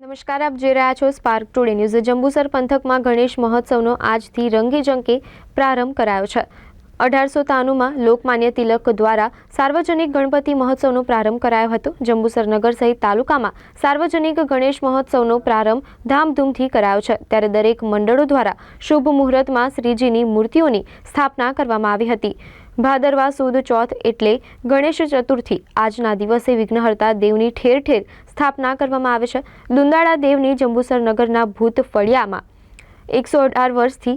નમસ્કાર, આપ જોઈ રહ્યા છો સ્પાર્ક ટુડે ન્યૂઝ જંબુસર પંથકમાં ગણેશ મહોત્સવનો આજથી રંગેજંકે પ્રારંભ કરાયો છે. અઢારસો તાણુંમાં લોકમાન્ય તિલક દ્વારા સાર્વજનિક ગણપતિ મહોત્સવનો પ્રારંભ કરાયો હતો. જંબુસર નગર સહિત તાલુકામાં સાર્વજનિક ગણેશ મહોત્સવનો પ્રારંભ ધામધૂમથી કરાયો છે. ત્યારે દરેક મંડળો દ્વારા શુભ મુહૂર્તમાં શ્રીજીની મૂર્તિઓની સ્થાપના કરવામાં આવી હતી. ભાદરવા સુદ ચોથ એટલે ગણેશ ચતુર્થી. આજના દિવસે વિઘ્નહર્તા દેવની ઠેર ઠેર સ્થાપના કરવામાં આવે છે. દુંદાળા દેવની જંબુસર નગરના ભૂત ફળિયામાં એકસો અઢાર વર્ષથી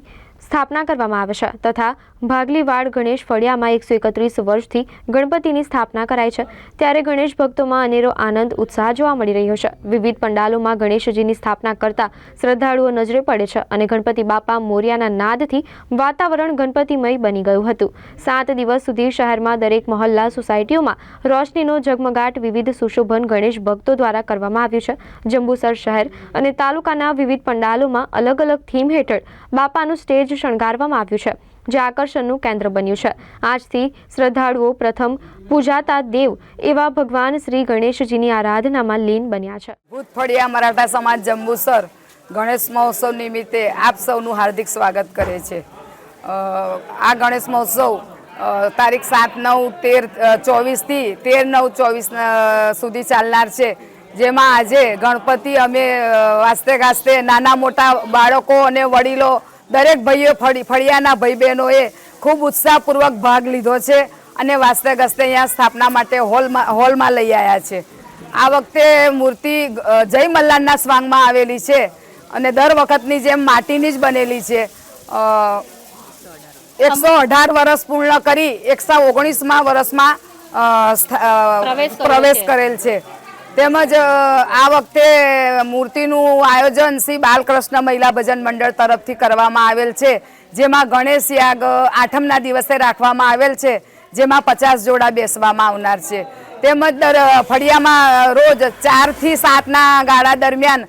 સ્થાપના કરવામાં આવે છે તથા ભાગલીવાડ ગણેશ ફળિયામાં એકસો એકત્રીસ વર્ષથી ગણપતિની સ્થાપના કરાય છે. ત્યારે ગણેશ ભક્તોમાં અનેરો આનંદ, ઉત્સાહ જોવા મળી રહ્યો છે. વિવિધ પંડાલોમાં ગણેશજીની સ્થાપના કરતા શ્રદ્ધાળુઓ નજરે પડે છે અને ગણપતિ બાપા મોરિયાના નાદથી વાતાવરણ ગણપતિમય બની ગયું હતું. સાત દિવસ સુધી શહેરમાં દરેક મહોલ્લા સોસાયટીઓમાં રોશનીનો ઝગમગાટ વિવિધ સુશોભન ગણેશ ભક્તો દ્વારા કરવામાં આવ્યું છે. જંબુસર શહેર અને તાલુકાના વિવિધ પંડાલોમાં અલગ અલગ થીમ હેઠળ બાપાનું સ્ટેજ શણગારવામાં આવ્યું છે, જે આકર્ષણનું કેન્દ્ર બન્યું છે. આજથી શ્રદ્ધાળુઓ પ્રથમ પૂજાતા દેવ એવા ભગવાન શ્રી ગણેશજીની આરાધનામાં લીન બન્યા છે. ભૂતફળિયા મરાઠા સમાજ જંબુસર ગણેશ મહોત્સવ નિમિત્તે આપ સૌનું હાર્દિક સ્વાગત કરે છે. આ ગણેશ મહોત્સવ તારીખ સાત, નવ, તેર ચોવીસથી તેર, નવ, ચોવીસ સુધી ચાલનાર છે. જેમાં આજે ગણપતિ, અમે વાસ્તે ગાસ્તે નાના મોટા બાળકો અને વડીલો દરેક ભાઈઓ ફળી ફળિયાના ભાઈ બહેનોએ ખૂબ ઉત્સાહપૂર્વક ભાગ લીધો છે અને વાસ્તે ગસ્તે અહીંયા સ્થાપના માટે હોલમાં હોલમાં લઈ આવ્યા છે. આ વખતે મૂર્તિ જય મલ્હારના સ્વાંગમાં આવેલી છે અને દર વખતની જેમ માટીની જ બનેલી છે. એકસો અઢાર વર્ષ પૂર્ણ કરી એકસો ઓગણીસમાં વર્ષમાં પ્રવેશ કરેલ છે. તેમજ આ વખતે મૂર્તિનું આયોજન શ્રી બાલકૃષ્ણ મહિલા ભજન મંડળ તરફથી કરવામાં આવેલ છે. જેમાં ગણેશ યાગ આઠમના દિવસે રાખવામાં આવેલ છે. જેમાં પચાસ જોડા બેસવામાં આવનાર છે. તેમજ દર ફળિયામાં રોજ ચારથી સાતના ગાળા દરમિયાન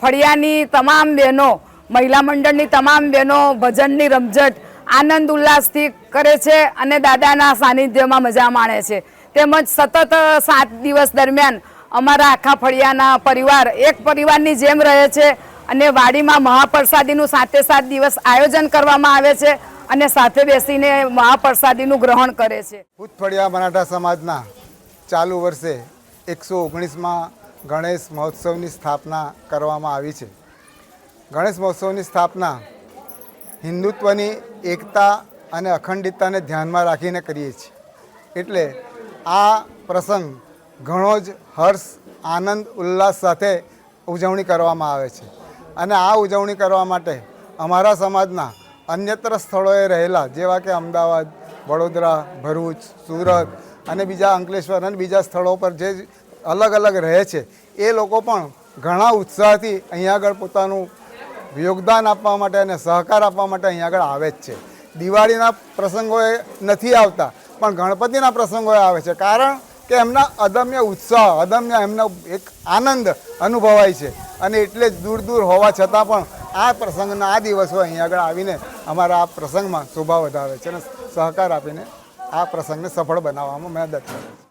ફળિયાની તમામ બહેનો, મહિલા મંડળની તમામ બહેનો ભજનની રમઝટ, આનંદ ઉલ્લાસથી કરે છે અને દાદાના સાનિધ્યમાં મજા માણે છે. તેમજ સતત સાત દિવસ દરમિયાન અમારા આખા ફળિયાના પરિવાર, એક પરિવારની જેમ રહે છે અને વાડીમાં મહાપ્રસાદીનું સાતે સાત દિવસ આયોજન કરવામાં આવે છે અને સાથે બેસીને મહાપ્રસાદીનું ગ્રહણ કરે છે. ભૂતફળિયા મરાઠા સમાજના ચાલુ વર્ષે એકસો ઓગણીસમાં ગણેશ મહોત્સવની સ્થાપના કરવામાં આવી છે. ગણેશ મહોત્સવની સ્થાપના હિન્દુત્વની એકતા અને અખંડિતતાને ધ્યાનમાં રાખીને કરીએ છીએ. એટલે આ પ્રસંગ ઘણો જ હર્ષ, આનંદ, ઉલ્લાસ સાથે ઉજવણી કરવામાં આવે છે. અને આ ઉજવણી કરવા માટે અમારા સમાજના અન્યત્ર સ્થળોએ રહેલા, જેવા કે અમદાવાદ, વડોદરા, ભરૂચ, સુરત અને બીજા અંકલેશ્વર અને બીજા સ્થળો પર જે અલગ અલગ રહે છે, એ લોકો પણ ઘણા ઉત્સાહથી અહીંયા આગળ પોતાનું યોગદાન આપવા માટે અને સહકાર આપવા માટે અહીંયા આગળ આવે જ છે. દિવાળીના પ્રસંગોએ નથી આવતા, પણ ગણપતિના પ્રસંગોએ આવે છે. કારણ કે એમના અદમ્ય ઉત્સાહ, અદમ્ય એમનો એક આનંદ અનુભવાય છે. અને એટલે જ દૂર દૂર હોવા છતાં પણ આ પ્રસંગના આ દિવસો અહીંયા આગળ આવીને અમારા આ પ્રસંગમાં શોભા વધારે છે અને સહકાર આપીને આ પ્રસંગને સફળ બનાવવામાં મદદ કરે છે.